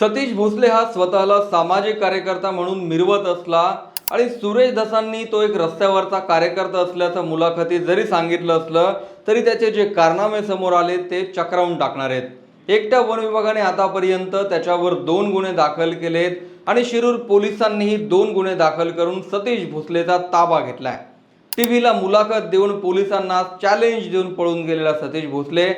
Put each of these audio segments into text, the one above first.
सतीश भोसले हा स्वतःला सामाजिक कार्यकर्ता म्हणून मिरवत असला आणि सुरेश दसांनी तो एक रस्त्यावरचा कार्यकर्ता असल्याचं मुलाखतीत जरी सांगितलं असलं तरी त्याचे जे कारनामे समोर आले ते चक्रावून टाकणार आहेत. एकट्या वन विभागाने आतापर्यंत त्याच्यावर दोन गुन्हे दाखल केलेत आणि शिरूर पोलिसांनीही दोन गुन्हे दाखल करून सतीश भोसलेचा ताबा घेतलाय. टीव्हीला मुलाखत देऊन पोलिसांना चॅलेंज देऊन पळून गेलेला सतीश भोसले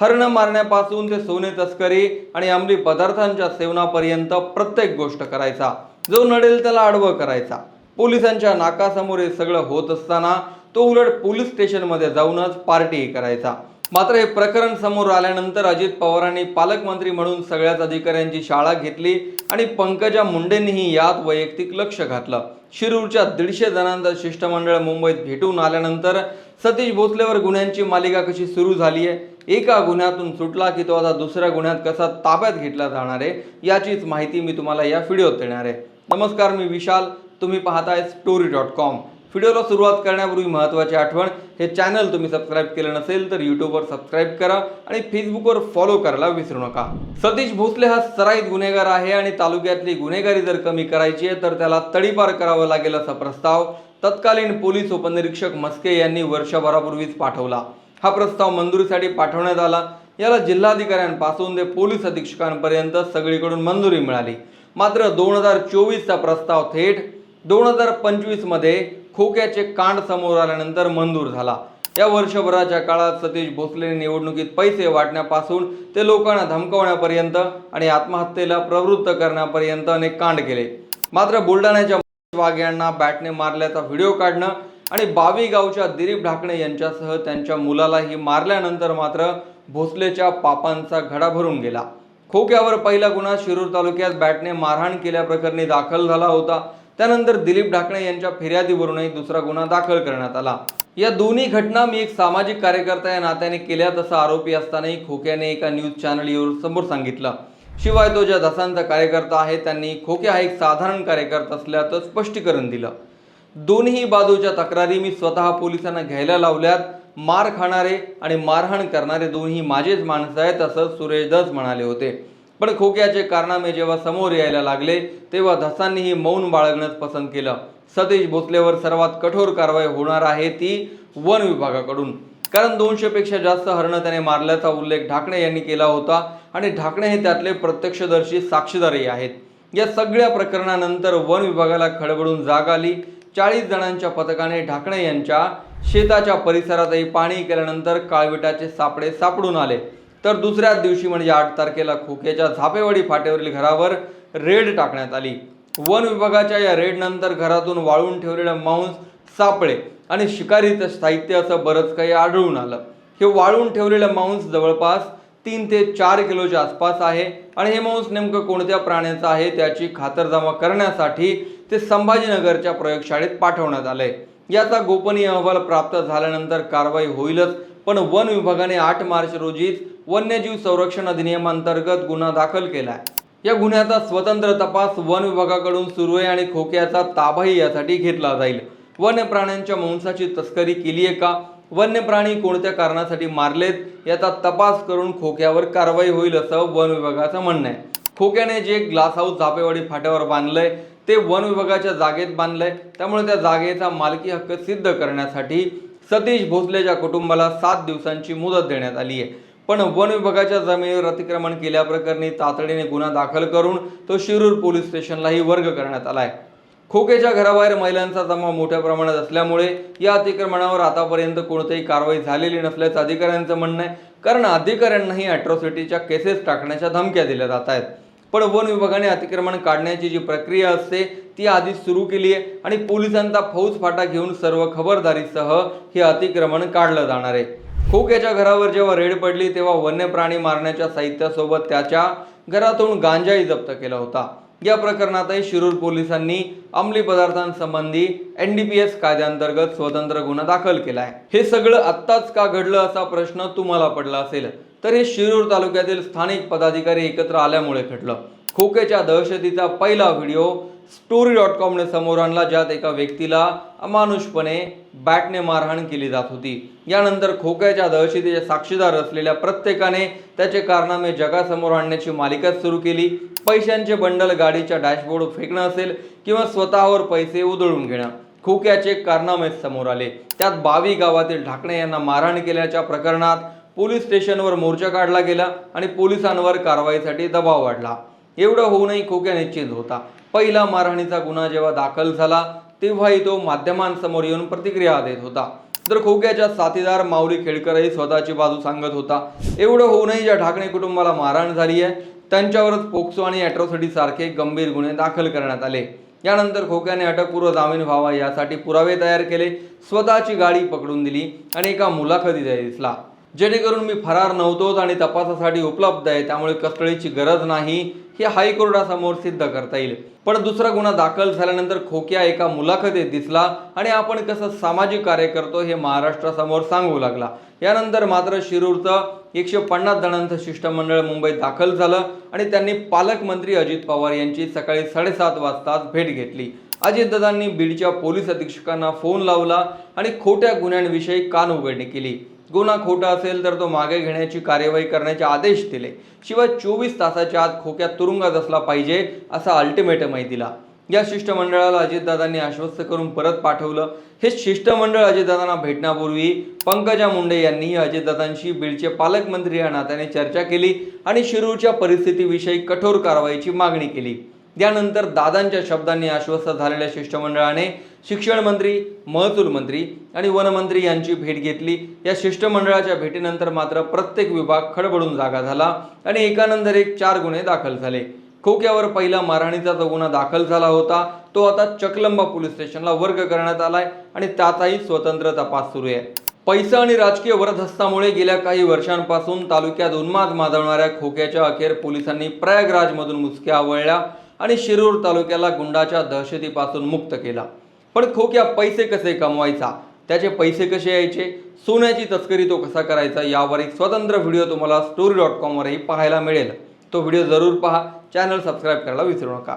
हरण मारण्यापासून ते सोने तस्करी आणि अंमली पदार्थांच्या सेवनापर्यंत प्रत्येक गोष्ट करायचा. जो नडेल त्याला आडवं करायचा. पोलिसांच्या नाकासमोर हे सगळं होत असताना तो उलट पोलीस स्टेशनमध्ये जाऊनच पार्टी करायचा. मात्र हे प्रकरण समोर आल्यानंतर अजित पवारांनी पालकमंत्री म्हणून सगळ्याच अधिकाऱ्यांची शाळा घेतली आणि पंकजा मुंडेंनीही यात वैयक्तिक लक्ष घातलं. शिरूरच्या दीडशे जणांचं शिष्टमंडळ मुंबईत भेटून आल्यानंतर सतीश भोसलेवर गुन्ह्यांची मालिका कशी सुरू झाली आहे? एका गुन्ह्यातून सुटला की तो आता दुसऱ्या गुन्ह्यात कसा ताब्यात घेतला जाणार आहे? याचीच माहिती मी तुम्हाला या व्हिडिओत देणार आहे. नमस्कार मी विशाल. तुम्ही पाहताय स्टोरी डॉट कॉम व्हिडिओला सुरुवात करण्यापूर्वी महत्त्वाची आठवण हे चॅनल तुम्ही सबस्क्राईब केलं नसेल तर यूट्यूबवर सबस्क्राईब करा आणि फेसबुकवर फॉलो करायला विसरू नका. सतीश भोसले हा सराईत गुन्हेगार आहे आणि तालुक्यातली गुन्हेगारी जर कमी करायची आहे तर त्याला तडीपार करावं लागेल असा प्रस्ताव तत्कालीन पोलीस उपनिरीक्षक मस्के यांनी वर्षभरापूर्वीच पाठवला. हा प्रस्ताव मंजुरीसाठी पाठवण्यात आला. याला जिल्हाधिकाऱ्यांपासून ते पोलीस अधीक्षकांपर्यंत सगळीकडून मंजुरी मिळाली. मात्र दोन हजार चोवीसचा प्रस्ताव थेट दोन हजार पंचवीसमध्ये खोक्याचे कांड समोर आल्यानंतर मंजूर झाला. या वर्षभराच्या काळात सतीश भोसले निवडणुकीत पैसे वाटण्यापासून ते लोकांना धमकवण्यापर्यंत आणि आत्महत्येला प्रवृत्त करण्यापर्यंत अनेक कांड केले. मात्र बुलढाण्याच्या वाघ यांना बॅटने मारल्याचा व्हिडिओ काढणं आणि बावी गावच्या दिलीप ढाकणे यांच्यासह त्यांच्या मुलालाही मारल्यानंतर मात्र भोसलेच्या पापांचा घडा भरून गेला. खोक्यावर पहिला गुन्हा शिरूर तालुक्यात बॅटने मारहाण केल्याप्रकरणी दाखल झाला होता. त्यानंतर दिलीप ढाकणे यांच्या फिर्यादीवरूनही दुसरा गुन्हा दाखल करण्यात आला. या दोन्ही घटना मी एक सामाजिक कार्यकर्ता या नात्याने केल्या तसा आरोपी असतानाही खोक्याने एका न्यूज चॅनल समोर सांगितलं. शिवाय तो ज्या धसांचा कार्यकर्ता आहे त्यांनी खोके हा एक साधारण कार्यकर्ता असल्याचं स्पष्टीकरण दिलं. दोन्ही बाजूच्या तक्रारी मी स्वतः पोलिसांना घ्यायला लावल्यात. मार खाणारे आणि मारहाण करणारे दोन्ही माझेच माणसं आहेत असं सुरेश दस म्हणाले होते. पण खोक्याचे कारनामे जेव्हा समोर यायला लागले तेव्हा धसांनीही मौन बाळगणंच पसंत केलं. सतीश भोसलेवर सर्वात कठोर कारवाई होणार आहे ती वन विभागाकडून. कारण दोनशेपेक्षा जास्त हरणं त्याने मारल्याचा उल्लेख ढाकणे यांनी केला होता. आणि ढाकणे हे त्यातले प्रत्यक्षदर्शी साक्षीदारही आहेत. या सगळ्या प्रकरणानंतर वन विभागाला खडबडून जाग आली. चाळीस जणांच्या पथकाने ढाकणे यांच्या शेताच्या परिसरातही पाणी केल्यानंतर काळविटाचे सापडे सापडून आले. तर दुसऱ्याच दिवशी म्हणजे आठ तारखेला खोक्याच्या झापेवाडी फाटेवरील घरावर रेड टाकण्यात आली. वन विभागाच्या या रेडनंतर घरातून वाळून ठेवलेलं मांस सापळे आणि शिकारीचं साहित्य असं बरंच काही आढळून आलं. हे वाळून ठेवलेलं मांस जवळपास तीन ते चार किलोच्या आसपास आहे. आणि हे मांस नेमकं कोणत्या प्राण्याचं आहे त्याची खातरजमा करण्यासाठी ते संभाजीनगरच्या प्रयोगशाळेत पाठवण्यात आलंय याचा गोपनीय अहवाल प्राप्त झाल्यानंतर कारवाई होईलच पण वन विभागाने आठ मार्च रोजीच वन्यजीव संरक्षण अधिनियमांतर्गत गुन्हा दाखल केलाय. या गुन्ह्याचा स्वतंत्र तपास वन विभागाकडून सुरू आहे आणि खोक्याचा ताबाही यासाठी घेतला जाईल. वन्य प्राण्यांच्या मांसाची तस्करी केली आहे का? वन्य प्राणी कोणत्या कारणासाठी मारलेत याचा तपास करून खोक्यावर कारवाई होईल असं वन विभागाचं म्हणणं आहे. खोक्याने जे ग्लास हाऊस झापेवाडी फाट्यावर बांधलंय ते वन विभागाच्या जागेत बांधलंय. त्यामुळे त्या जागेचा मालकी हक्क सिद्ध करण्यासाठी सतीश भोसलेच्या कुटुंबाला सात दिवसांची मुदत देण्यात आली आहे. पण वन विभागाच्या जमिनीवर अतिक्रमण केल्याप्रकरणी तातडीने गुन्हा दाखल करून तो शिरूर पोलीस स्टेशनलाही वर्ग करण्यात आला आहे. खोकेच्या घराबाहेर महिलांचा जमाव मोठ्या प्रमाणात असल्यामुळे या अतिक्रमणावर आतापर्यंत कोणतीही कारवाई झालेली नसल्याचं अधिकाऱ्यांचं म्हणणं आहे. कारण अधिकाऱ्यांनाही अॅट्रॉसिटीच्या केसेस टाकण्याच्या धमक्या दिल्या जात आहेत. पण वन विभागाने अतिक्रमण काढण्याची जी प्रक्रिया असते ती आधीच सुरू केली आहे आणि पोलिसांचा फौज फाटा घेऊन सर्व खबरदारीसह हे अतिक्रमण काढलं जाणार आहे. खोक्याच्या घरावर जेव्हा रेड पडली तेव्हा वन्य प्राणी मारण्याच्या साहित्यासोबत त्याच्या घरातून गांजाही जप्त केला होता. या प्रकरणातही शिरूर पोलिसांनी अंमली पदार्थांसंबंधी एन डी पी एस कायद्याअंतर्गत स्वतंत्र गुन्हा दाखल केला आहे. हे सगळं आत्ताच का घडलं असा प्रश्न तुम्हाला पडला असेल तर हे शिरूर तालुक्यातील स्थानिक पदाधिकारी एकत्र आल्यामुळे घडलं. खोक्याच्या दहशतीचा पहिला व्हिडिओ स्टोरी डॉट कॉमने समोर आणला ज्यात एका व्यक्तीला अमानुषपणे बॅटने मारहाण केली जात होती. यानंतर खोक्याच्या दहशतीचे साक्षीदार असलेल्या प्रत्येकाने त्याचे कारनामे जगासमोर आणण्याची मालिकाच सुरू केली. पैशांचे बंडल गाडीच्या डॅशबोर्ड फेकणं असेल किंवा स्वतःवर पैसे उधळून घेणं खोक्याचे कारनामे समोर आले. त्यात बावी गावातील ढाकणे यांना मारहाण केल्याच्या प्रकरणात पोलीस स्टेशनवर मोर्चा काढला गेला आणि पोलिसांवर कारवाईसाठी दबाव वाढला. एवढं होऊनही खोक्या निश्चित होता. पहिला मारहाणीचा गुन्हा जेव्हा दाखल झाला तेव्हाही तो माध्यमांसमोर येऊन प्रतिक्रिया देत होता. तर खोक्याच्या साथीदार माऊली खेडकरही स्वतःची बाजू सांगत होता. एवढं होऊनही ज्या ढाकणे कुटुंबाला मारहाण झाली आहे त्यांच्यावरच पोक्सो आणि अॅट्रॉसिटी सारखे गंभीर गुन्हे दाखल करण्यात आले. यानंतर खोक्याने अटकपूर्व जामीन व्हावा यासाठी पुरावे तयार केले स्वतःची गाडी पकडून दिली आणि एका मुलाखतीत दिसला. जेणेकरून मी फरार नव्हतोच आणि तपासासाठी उपलब्ध आहे त्यामुळे कस्टडीची गरज नाही हे हायकोर्टासमोर सिद्ध करता येईल. पण दुसरा गुन्हा दाखल झाल्यानंतर खोक्या एका मुलाखतीत दिसला आणि आपण कसं सामाजिक कार्य करतो हे महाराष्ट्रासमोर सांगू लागला. यानंतर मात्र शिरूरचं एकशे पन्नास जणांचं शिष्टमंडळ मुंबईत दाखल झालं आणि त्यांनी पालकमंत्री अजित पवार यांची सकाळी साडेसात वाजताच भेट घेतली. अजितदादांनी बीडच्या पोलीस अधीक्षकांना फोन लावला आणि खोट्या गुन्ह्यांविषयी कान उघडणी केली. गुन्हा खोटा असेल तर तो मागे घेण्याची कार्यवाही करण्याचे आदेश दिले. शिवाय चोवीस तासाच्या आत खोक्यात तुरुंगात असला पाहिजे असा अल्टिमेटमही दिला या शिष्टमंडळाला अजितदादांनी आश्वस्त करून परत पाठवलं. हे शिष्टमंडळ अजितदादांना भेटण्यापूर्वी पंकजा मुंडे यांनी अजितदादांशी बीडचे पालकमंत्री या नात्याने चर्चा केली आणि शिरूरच्या परिस्थितीविषयी कठोर कारवाईची मागणी केली. त्यानंतर दादांच्या शब्दांनी आश्वस्त झालेल्या शिष्टमंडळाने शिक्षण मंत्री महसूल मंत्री आणि वनमंत्री यांची भेट घेतली. या शिष्टमंडळाच्या भेटीनंतर मात्र प्रत्येक विभाग खडबडून जागा झाला आणि एकानंतर एक चार गुन्हे दाखल झाले. खोक्यावर पहिला मारहाणीचा जो गुन्हा दाखल झाला होता तो आता चकलंबा पोलीस स्टेशनला वर्ग करण्यात आलाय आणि त्याचाही स्वतंत्र तपास सुरू आहे. पैसा आणि राजकीय वरदहस्तामुळे गेल्या काही वर्षांपासून तालुक्यात उन्माद माजवणाऱ्या खोक्याच्या अखेर पोलिसांनी प्रयागराजमधून मुसक्या आवळल्या आणि शिरूर तालुक्याला गुंडाच्या दहशतीपासून मुक्त केला. पण खोक्या पैसे कसे कमवायचा? त्याचे पैसे कसे यायचे? सोन्याची तस्करी तो कसा करायचा? यावर एक स्वतंत्र व्हिडिओ तुम्हाला स्टोरी डॉट कॉमवरही पाहायला मिळेल. तो व्हिडिओ जरूर पहा. चॅनल सबस्क्राईब करायला विसरू नका.